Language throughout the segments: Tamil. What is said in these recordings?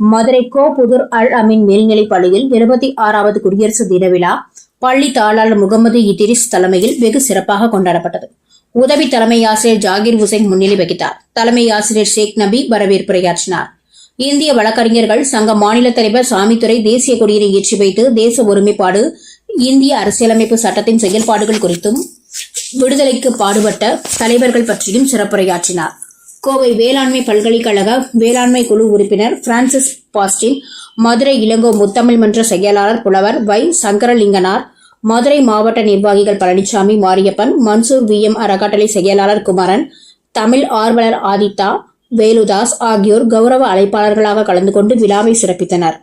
மதுரை கோபுதூர் அல் அமீன் மேல்நிலைப் பள்ளியில் இருபத்தி ஆறாவது குடியரசு தின விழா பள்ளி தாளாளர் முகமது இத்ரிஸ் தலைமையில் வெகு சிறப்பாக கொண்டாடப்பட்டது. உதவி தலைமை ஆசிரியர் ஜாகிர் ஹுசைன் முன்னிலை வகித்தார். தலைமை ஆசிரியர் ஷேக் நபி வரவேற்புரையாற்றினார். இந்திய வழக்கறிஞர்கள் சங்க மாநில தலைவர் சாமித்துறை தேசிய கொடியினை ஏற்றி வைத்து தேச ஒருமைப்பாடு இந்திய அரசியலமைப்பு சட்டத்தின் செயல்பாடுகள் குறித்தும் விடுதலைக்கு பாடுபட்ட தலைவர்கள் பற்றியும் சிறப்புரையாற்றினார். கோவை வேளாண்மை பல்கலைக்கழக வேளாண்மை குழு உறுப்பினர் பிரான்சிஸ் பாஸ்டின் மதுரை இளங்கோ முத்தமிழ் மன்ற செயலாளர் புலவர் வை. சங்கரலிங்கனார் மதுரை மாவட்ட நிர்வாகிகள் பழனிசாமி மாரியப்பன் மன்சூர் வி. எம். அறக்கட்டளை செயலாளர் குமரன் தமிழ் ஆர்வலர் ஆதித்தா வேலுதாஸ் ஆகியோர் கௌரவ அழைப்பாளர்களாக கலந்து கொண்டு விழாவை சிறப்பித்தனர்.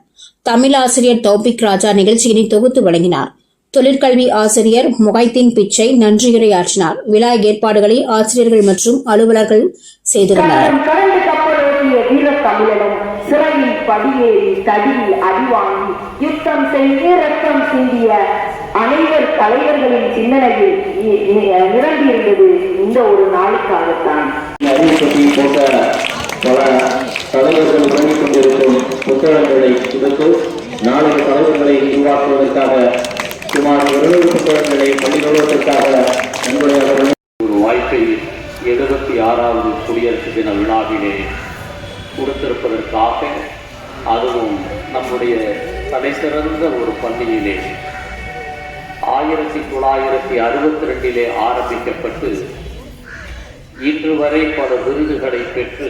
தமிழாசிரியர் தௌபிக் ராஜா நிகழ்ச்சியினை தொகுத்து வழங்கினார். தொழிற்கல்வி ஆசிரியர் முகைத்தீன் பிச்சை நன்றியுரையாற்றினார் விழா ஏற்பாடுகளை ஆசிரியர்கள் மற்றும் அலுவலர்கள் செய்திருந்தனர் கரணம் கடந்து கப்பலோட்டிய வீரத் தமிழனும் சிறையில் படியேறி தடியில் அடிவாங்கி யுத்தம் செய்து ரத்தம் சிந்திய அனைவர் தலைவர்களின் சிந்தனையில் நிரம்பியிருந்தது இந்த ஒரு நாளுக்காகத்தான். போன்ற பல தலைவர்கள் வழங்கிக் கொண்டிருக்கும் புத்தகங்களை கொடுத்து நாளைய தலைவர்களை உருவாக்குவதற்காக சுமார் இருநூறு புத்தகங்களை பள்ளிகளுக்காக நம்முடைய ஒரு வாய்ப்பை எழுபத்தி ஆறாவது குடியரசு தின விழாவிலே கொடுத்திருப்பதற்காக அதுவும் நம்முடைய தலைசிறந்த ஒரு பள்ளியிலே. ஆயிரத்தி தொள்ளாயிரத்தி அறுபத்தி ரெண்டிலே ஆரம்பிக்கப்பட்டு இன்று வரை பல விருதுகளை பெற்று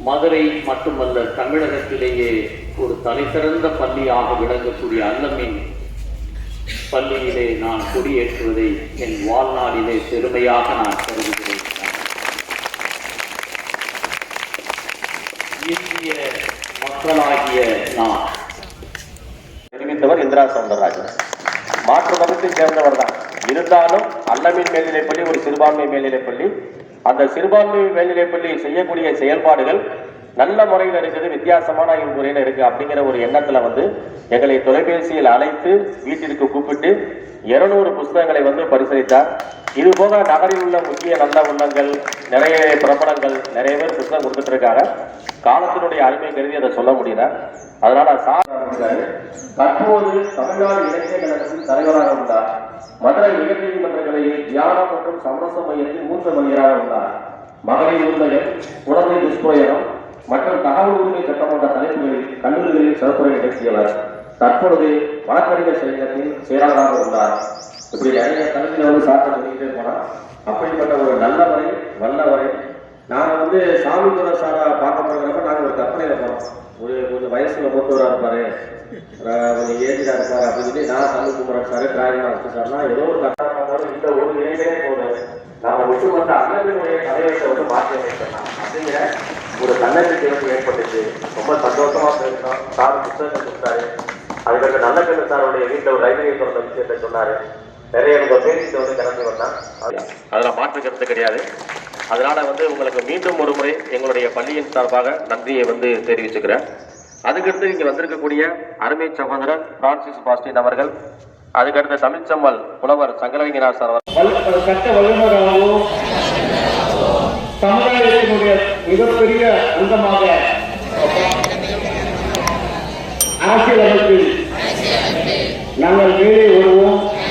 மதுரை மட்டுமல்ல தமிழகத்திலேயே ஒரு தலைசிறந்த பள்ளியாக விளங்கக்கூடிய அல்லமின் பள்ளியிலே நான் குடியேற்றுவதை என் வாழ்நாளிலே பெருமையாக நான் கருதுகிறேன். இந்திய மக்களாகிய நான். தெரிவித்தவர் இந்திரா சவுந்தரராஜன். மாற்று மதத்தை சேர்ந்தவர் தான் இருந்தாலும் அல்லமின் மேல்நிலைப்பள்ளி ஒரு சிறுபான்மை மேல்நிலைப்பள்ளி அந்த சிறுபான்மை மேல்நிலைப்பள்ளி செய்யக்கூடிய செயல்பாடுகள் நல்ல முறையில் இருக்குது வித்தியாசமான முறையில் இருக்கு அப்படிங்கிற ஒரு எண்ணத்துல வந்து எங்களை தொலைபேசியில் அழைத்து வீட்டிற்கு கூப்பிட்டு இருநூறு புஸ்தகங்களை வந்து பரிசீலித்தார் இது போக நகரில் உள்ள முக்கிய நல்ல உள்ளங்கள் நிறைய பிரபலங்கள் நிறைய பேர் புத்தகம் கொடுத்துட்டு இருக்காங்க காலத்தினுடைய அருமை கருதி அதை சொல்ல முடியல. அதனால சார் தற்போது தமிழ்நாடு இலக்கிய கழகத்தின் தலைவராக உள்ளார். மதுரை உயர்நீதிமன்றங்களில் தியானம் மற்றும் சமரச மையத்தின் மூத்த மனிதராக உள்ளார். மகளிர் உள்ள குழந்தை துஷ்பிரயோகம் மற்றும் தகவல் உரிமை சட்டம் போன்ற தலைப்புகளில் கல்லூரிகளில் சிறப்புரை நிகழ்த்தியவர் தற்பொழுது வழக்கறிஞர் சங்கத்தின் செயலாளராக உள்ளார். இப்படி நிறைய தலைமையில வந்து சார்ட்ட சொல்லிக்கிட்டே போனால் அப்படிப்பட்ட ஒரு நல்லவரை வல்லவரை நாங்கள் வந்து சாமி துறை சாரை பார்க்க போகிறப்ப நாங்கள் ஒரு கற்பனையில் போனோம். ஒரு கொஞ்சம் வயசுல மூத்தவராக இருப்பாரு. கொஞ்சம் ஏஜிடா இருப்பார் அப்படின்னு சொல்லி நான் தமிழ் குமரன் சார் டிராயிங் வச்சு சார்னா ஏதோ ஒரு கட்டணம் இந்த ஒரு நிலையிலே போதும் நாம ஒட்டுமொத்த அண்ணனுடைய கதையை வந்து மாற்றி வைக்கலாம் அப்படிங்கிற ஒரு தன்னம்பிக்கை வந்து ஏற்பட்டுச்சு. ரொம்ப சந்தோஷமா பேசினோம். சார் புத்தகங்கள் கொடுத்தாரு. அதுக்கடுத்து நல்ல கண்ணு சாருடைய வீட்டில் ஒரு லைப்ரரி திறந்த விஷயத்தை சொன்னாரு. நிறைய நம்ம பேசிட்டு வந்து கிளம்பி வந்தான். அதுல மாற்று கருத்து கிடையாது. அதனால வந்து உங்களுக்கு மீண்டும் ஒரு முறை எங்களுடைய பள்ளியின் சார்பாக நன்றியை வந்து தெரிவிச்சுக்கிறேன். அதுக்கடுத்து இங்க வந்திருக்கக்கூடிய அருமை சகோதரர் பிரான்சிஸ் பாஸ்டின் அவர்கள் அதுக்கடுத்து தமிழ்ச்சம்மல் புலவர் சங்கரலிங்கனார் சார் சட்ட வல்லுநராகவும் சமுதாயத்தினுடைய மிகப்பெரிய அங்கமாக அரசியலமைப்பில் நாங்கள் மேலே